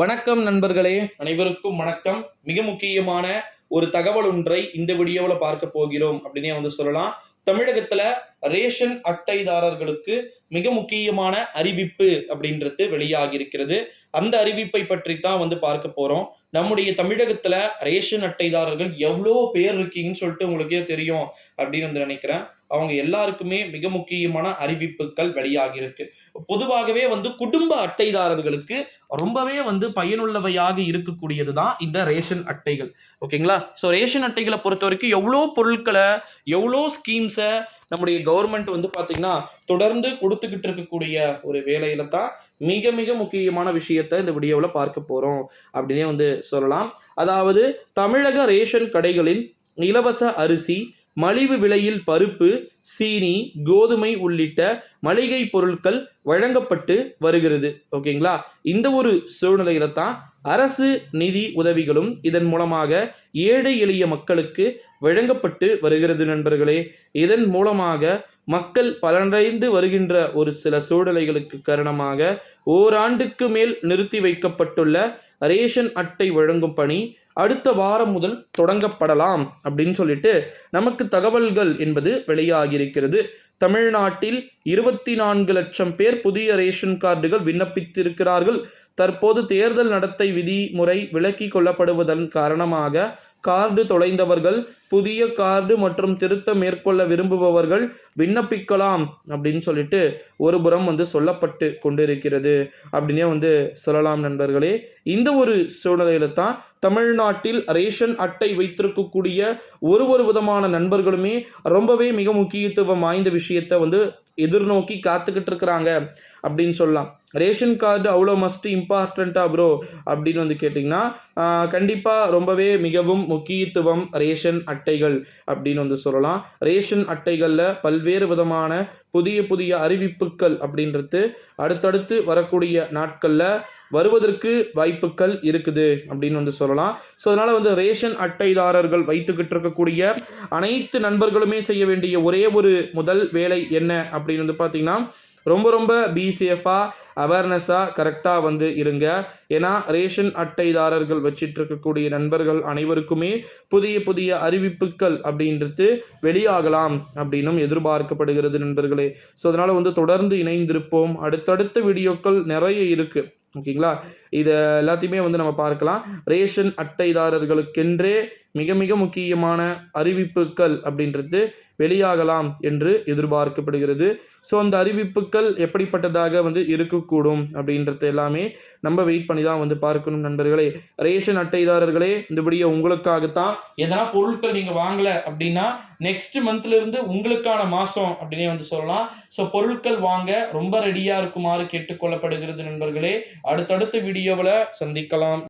வணக்கம் நண்பர்களே அனைவருக்கும் வணக்கம். மிக முக்கியமான ஒரு தகவல் ஒன்றை இந்த வீடியோவில் பார்க்க போகிறோம் அப்படின்னே வந்து சொல்லலாம். தமிழகத்துல ரேஷன் அட்டைதாரர்களுக்கு மிக முக்கியமான அறிவிப்பு அப்படின்றது வெளியாகி இருக்கிறது அந்த அறிவிப்பை பற்றி தான் வந்து பார்க்க போறோம். நம்முடைய தமிழகத்துல ரேஷன் அட்டைதாரர்கள் எவ்வளோ பேர் இருக்கீங்கன்னு சொல்லிட்டு உங்களுக்கே தெரியும் அப்படின்னு வந்து நினைக்கிறேன். அவங்க எல்லாருக்குமே மிக முக்கியமான அறிவிப்புகள் வெளியாகியிருக்கு. பொதுவாகவே வந்து குடும்ப அட்டைதாரர்களுக்கு ரொம்பவே வந்து பயனுள்ளவையாக இருக்கக்கூடியது தான் இந்த ரேஷன் அட்டைகள். ஓகேங்களா? ஸோ ரேஷன் அட்டைகளை பொறுத்த வரைக்கும் எவ்வளோ பொருட்களை எவ்வளோ ஸ்கீம்ஸை நம்முடைய கவர்மெண்ட் வந்து பார்த்தீங்கன்னா தொடர்ந்து கொடுத்துக்கிட்டு இருக்கக்கூடிய ஒரு வேலையில தான் மிக மிக முக்கியமான விஷயத்த இந்த வீடியோவில் பார்க்க போகிறோம் அப்படின்னே வந்து சொல்லலாம். அதாவது தமிழக ரேஷன் கடைகளில் இலவச அரிசி மலிவு விலையில் பருப்பு சீனி கோதுமை உள்ளிட்ட மளிகை பொருட்கள் வழங்கப்பட்டு வருகிறது. ஓகேங்களா? இந்த ஒரு சூழ்நிலையில தான் அரசு நிதி உதவிகளும் இதன் மூலமாக ஏழை எளிய மக்களுக்கு வழங்கப்பட்டு வருகிறது நண்பர்களே. இதன் மூலமாக மக்கள் பலனடைந்து வருகின்ற ஒரு சில சூழ்நிலைகளுக்கு காரணமாக ஓராண்டுக்கு மேல் நிறுத்தி வைக்கப்பட்டுள்ள ரேஷன் அட்டை வழங்கும் பணி அடுத்த வாரம் முதல் தொடங்கப்படலாம் அப்படின்னு சொல்லிட்டு நமக்கு தகவல்கள் என்பது வெளியாகியிருக்கிறது. தமிழ்நாட்டில் இருபத்தி நான்கு லட்சம் பேர் புதிய ரேஷன் கார்டுகள் விண்ணப்பித்திருக்கிறார்கள். தற்போது தேர்தல் நடத்தை விதிமுறை விலக்கி கொள்ளப்படுவதன் காரணமாக கார்டு தொலைந்தவர்கள் புதிய கார்டு மற்றும் திருத்தம் மேற்கொள்ள விரும்புபவர்கள் விண்ணப்பிக்கலாம் அப்படின்னு சொல்லிட்டு ஒரு புறம் வந்து சொல்லப்பட்டு கொண்டிருக்கிறது. அப்படின்னே வந்து சொல்லலாம் நண்பர்களே. இந்த ஒரு சூழ்நிலையில தான் தமிழ்நாட்டில் ரேஷன் அட்டை வைத்திருக்கக்கூடிய ஒரு ஒரு விதமான நண்பர்களுமே ரொம்பவே மிக முக்கியத்துவம் வாய்ந்த விஷயத்தை வந்து எதிர்நோக்கி காத்துக்கிட்டு இருக்கிறாங்க அப்படின்னு சொல்லலாம். ரேஷன் கார்டு அவ்வளோ மஸ்ட் இம்பார்ட்டண்ட்டா ப்ரோ அப்படின்னு வந்து கேட்டிங்கன்னா கண்டிப்பாக ரொம்பவே மிகவும் முக்கியத்துவம் ரேஷன் அட்டைகள் அப்படின்னு வந்து சொல்லலாம். ரேஷன் அட்டைகளில் பல்வேறு விதமான புதிய புதிய அறிவிப்புகள் அப்படின்றது அடுத்தடுத்து வரக்கூடிய நாட்களில் வருவதற்கு வாய்ப்புகள் இருக்குது அப்படின்னு வந்து சொல்லலாம். ஸோ அதனால் வந்து ரேஷன் அட்டைதாரர்கள் வைத்துக்கிட்டு இருக்கக்கூடிய அனைத்து நண்பர்களுமே செய்ய வேண்டிய ஒரே ஒரு முதல் வேலை என்ன அப்படின்னு வந்து பார்த்திங்கன்னா ரொம்ப ரொம்ப பிசிஎஃபாக அவேர்னஸாக கரெக்டாக வந்து இருங்க. ஏன்னா ரேஷன் அட்டைதாரர்கள் வச்சிட்டு இருக்கக்கூடிய நண்பர்கள் அனைவருக்குமே புதிய புதிய அறிவிப்புகள் அப்படின்றது வெளியாகலாம் அப்படின்னும் எதிர்பார்க்கப்படுகிறது நண்பர்களே. ஸோ அதனால் வந்து தொடர்ந்து இணைந்திருப்போம். அடுத்தடுத்த வீடியோக்கள் நிறைய இருக்குது ஓகேங்களா? இதை எல்லாத்தையுமே வந்து நம்ம பார்க்கலாம். ரேஷன் அட்டைதாரர்களுக்கென்றே மிக மிக முக்கியமான அறிவிப்புகள் அப்படின்றது வெளியாகலாம் என்று எதிர்பார்க்கப்படுகிறது. ஸோ அந்த அறிவிப்புகள் எப்படிப்பட்டதாக வந்து இருக்கக்கூடும் அப்படின்றது எல்லாமே நம்ம வெயிட் பண்ணி தான் வந்து பார்க்கணும் நண்பர்களே. ரேஷன் அட்டைதாரர்களே இந்த உங்களுக்காகத்தான். எதனா பொருட்கள் நீங்கள் வாங்கலை அப்படின்னா நெக்ஸ்ட் மந்த்லேருந்து உங்களுக்கான மாதம் அப்படின்னே வந்து சொல்லலாம். ஸோ பொருட்கள் வாங்க ரொம்ப ரெடியாக இருக்குமாறு கேட்டுக்கொள்ளப்படுகிறது நண்பர்களே. அடுத்தடுத்த வீடியோவில் சந்திக்கலாம்.